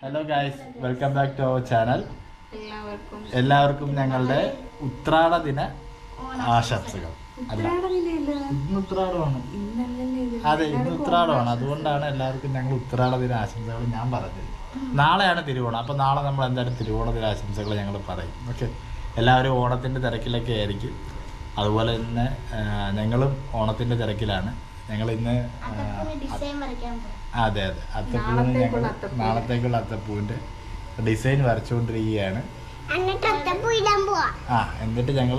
Hello guys welcome back to our channel എല്ലാവർക്കും ഞങ്ങളുടെ ഉത്രാട ദിന ആശംസകൾ. അല്ല ഇന്ന് ഉത്രാടമാണ്. അതെ ഇന്ന് ഉത്രാടമാണ്. അതുകൊണ്ടാണ് എല്ലാവർക്കും ഞങ്ങൾ ഉത്രാട ദിന ആശംസകൾ ഞാൻ പറഞ്ഞത്. നാളെയാണ് തിരുവോണം. അപ്പോൾ നാളെ നമ്മൾ എന്തായാലും തിരുവോണ ദിന ആശംസകൾ ഞങ്ങൾ പറയും. ഓക്കെ എല്ലാവരും ഓണത്തിന്റെ തിരക്കിലൊക്കെ ആയിരിക്കും. അതുപോലെ തന്നെ ഞങ്ങളും ഓണത്തിന്റെ തിരക്കിലാണ്. ഞങ്ങൾ ഇന്ന് അതെ അതെ. അത്തപ്പൂവിന് ഞങ്ങൾ നാളത്തേക്കുള്ള അത്തപ്പൂവിന്റെ ഡിസൈൻ വരച്ചുകൊണ്ടിരിക്കുകയാണ്. എന്നിട്ട് അത്തപ്പൂ ഇടാൻ പോവാ. ആ എന്നിട്ട് ഞങ്ങൾ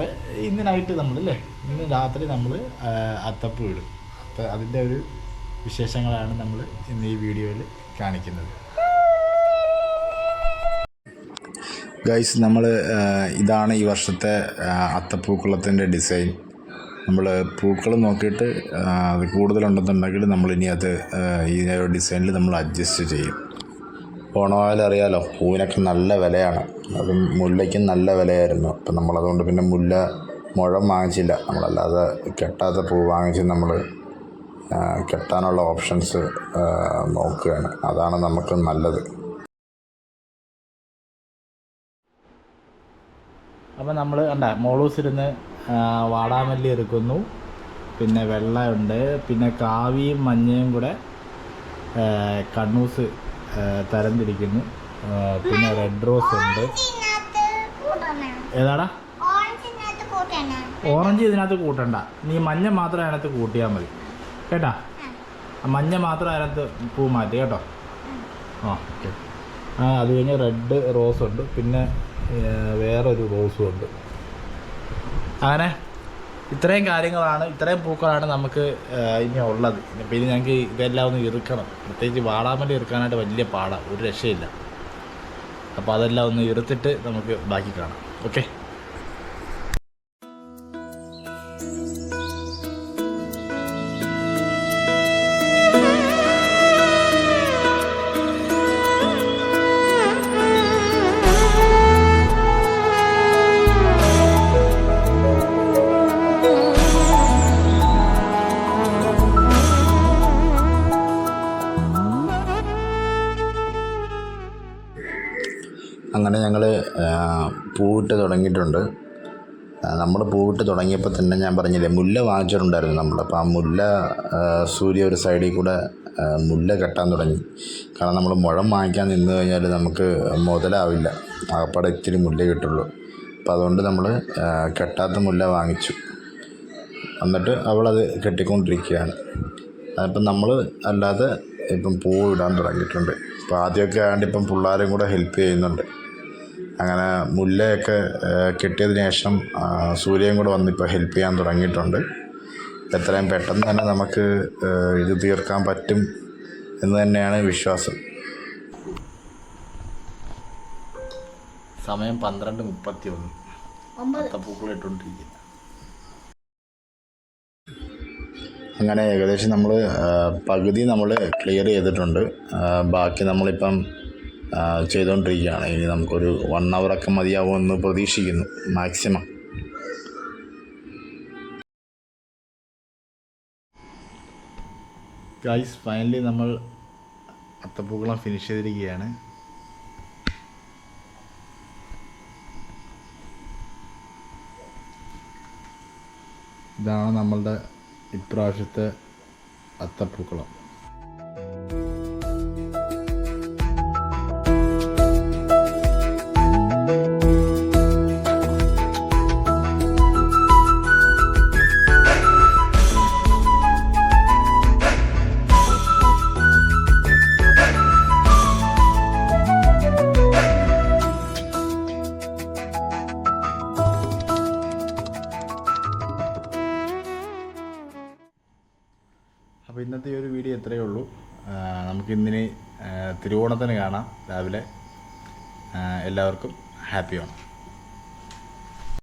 ഇന്ന് നൈറ്റ് നമ്മൾ അല്ലേ ഇന്ന് രാത്രി നമ്മൾ അത്തപ്പൂ ഇടും. അത്ത അതിന്റെ ഒരു വിശേഷങ്ങളാണ് നമ്മൾ ഇന്ന് ഈ വീഡിയോയിൽ കാണിക്കുന്നത്. ഗൈസ് നമ്മൾ ഇതാണ് ഈ വർഷത്തെ അത്തപ്പൂക്കുളത്തിന്റെ ഡിസൈൻ നമ്മൾ പൂക്കൾ നോക്കിയിട്ട് അത് കൂടുതലുണ്ടെന്നുണ്ടെങ്കിൽ നമ്മളിനി അത് ഈ ഡിസൈനിൽ നമ്മൾ അഡ്ജസ്റ്റ് ചെയ്യും. ഓണമായാലും അറിയാലോ പൂവിനൊക്കെ നല്ല വിലയാണ്. അതും മുല്ലയ്ക്കും നല്ല വിലയായിരുന്നു. അപ്പം നമ്മളതുകൊണ്ട് പിന്നെ മുല്ല മുഴം വാങ്ങിച്ചില്ല. നമ്മളല്ലാതെ കെട്ടാത്ത പൂ വാങ്ങിച്ച് നമ്മൾ കെട്ടാനുള്ള ഓപ്ഷൻസ് നോക്കുകയാണ്. അതാണ് നമുക്ക് നല്ലത്. അപ്പം നമ്മൾ അല്ല മോളൂസിരുന്ന് വാടാമല്ലി എടുക്കുന്നു. പിന്നെ വെള്ളമുണ്ട് പിന്നെ കാവിയും മഞ്ഞയും കൂടെ കണ്ണൂസ് തരംതിരിക്കുന്നു. പിന്നെ റെഡ് റോസ് ഉണ്ട്. ഏതാടാ? ഓറഞ്ച് ഇതിനകത്ത് കൂട്ടണ്ട. നീ മഞ്ഞ മാത്രം അതിനകത്ത് കൂട്ടിയാൽ മതി. കേട്ടാ? മഞ്ഞ മാത്രം അതിനകത്ത് പൂ മാറ്റി കേട്ടോ? ആ ഓക്കെ. ആ അത് കഴിഞ്ഞ് റെഡ് റോസ് ഉണ്ട്. പിന്നെ വേറൊരു റോസും ഉണ്ട്. അങ്ങനെ ഇത്രയും കാര്യങ്ങളാണ് ഇത്രയും പൂക്കളാണ് നമുക്ക് ഇനി ഉള്ളത്. പിന്നെ ഞങ്ങൾക്ക് ഇതെല്ലാം ഒന്ന് ഇറുക്കണം. പ്രത്യേകിച്ച് വാടാമല്ലി ഇറുക്കാനായിട്ട് വലിയ പാടാണ് ഒരു രക്ഷയില്ല. അപ്പോൾ അതെല്ലാം ഒന്ന് ഇറുത്തിട്ട് നമുക്ക് ബാക്കി കാണാം. ഓക്കെ? അങ്ങനെ ഞങ്ങൾ പൂവിട്ട് തുടങ്ങിയിട്ടുണ്ട്. നമ്മൾ പൂവിട്ട് തുടങ്ങിയപ്പോൾ തന്നെ ഞാൻ പറഞ്ഞില്ലേ മുല്ല വാങ്ങിച്ചിട്ടുണ്ടായിരുന്നു നമ്മൾ അപ്പോൾ ആ മുല്ല സൂര്യ ഒരു സൈഡിൽ കൂടെ മുല്ല കെട്ടാൻ തുടങ്ങി. കാരണം നമ്മൾ മുഴം വാങ്ങിക്കാൻ നിന്ന് കഴിഞ്ഞാൽ നമുക്ക് മുതലാവില്ല. ആകപ്പാടെ ഇത്തിരി മുല്ല കിട്ടുള്ളൂ. അപ്പോൾ അതുകൊണ്ട് നമ്മൾ കെട്ടാത്ത മുല്ല വാങ്ങിച്ചു. എന്നിട്ട് അവളത് കെട്ടിക്കൊണ്ടിരിക്കുകയാണ്. അതിപ്പം നമ്മൾ അല്ലാതെ ഇപ്പം പൂ ഇടാൻ തുടങ്ങിയിട്ടുണ്ട്. ഇപ്പോൾ ആദ്യമൊക്കെ ആണ്ട് ഇപ്പം പിള്ളേരും കൂടെ ഹെൽപ്പ് ചെയ്യുന്നുണ്ട്. അങ്ങനെ മുല്ലയൊക്കെ കിട്ടിയതിന് ശേഷം സൂര്യയും കൂടെ വന്നിപ്പോൾ ഹെൽപ്പ് ചെയ്യാൻ തുടങ്ങിയിട്ടുണ്ട്. എത്രയും പെട്ടെന്ന് തന്നെ നമുക്ക് ഇത് തീർക്കാൻ പറ്റും എന്ന് തന്നെയാണ് വിശ്വാസം. സമയം പന്ത്രണ്ട് മുപ്പത്തി ഒന്ന് അത്തപ്പൂക്കൾ അങ്ങനെ ഏകദേശം നമ്മൾ പകുതി നമ്മൾ ക്ലിയർ ചെയ്തിട്ടുണ്ട്. ബാക്കി നമ്മളിപ്പം ചെയ്തുകൊണ്ടിരിക്കുകയാണ് ഇനി നമുക്കൊരു വൺ അവറൊക്കെ മതിയാവുമെന്ന് പ്രതീക്ഷിക്കുന്നു. മാക്സിമം ഗൈസ് ഫൈനലി നമ്മൾ അത്തപ്പൂക്കളം ഫിനിഷ് ചെയ്തിരിക്കുകയാണ്. ഇതാണ് നമ്മളുടെ ഇപ്രാവശ്യത്തെ അത്തപ്പൂക്കളം. ഇന്നത്തെ ഒരു വീഡിയോ ഇത്രയേ ഉള്ളൂ. നമുക്ക് നമുക്കിന്നിനി തിരുവോണത്തിന് കാണാം. രാവിലെ എല്ലാവർക്കും ഹാപ്പി ഓണം.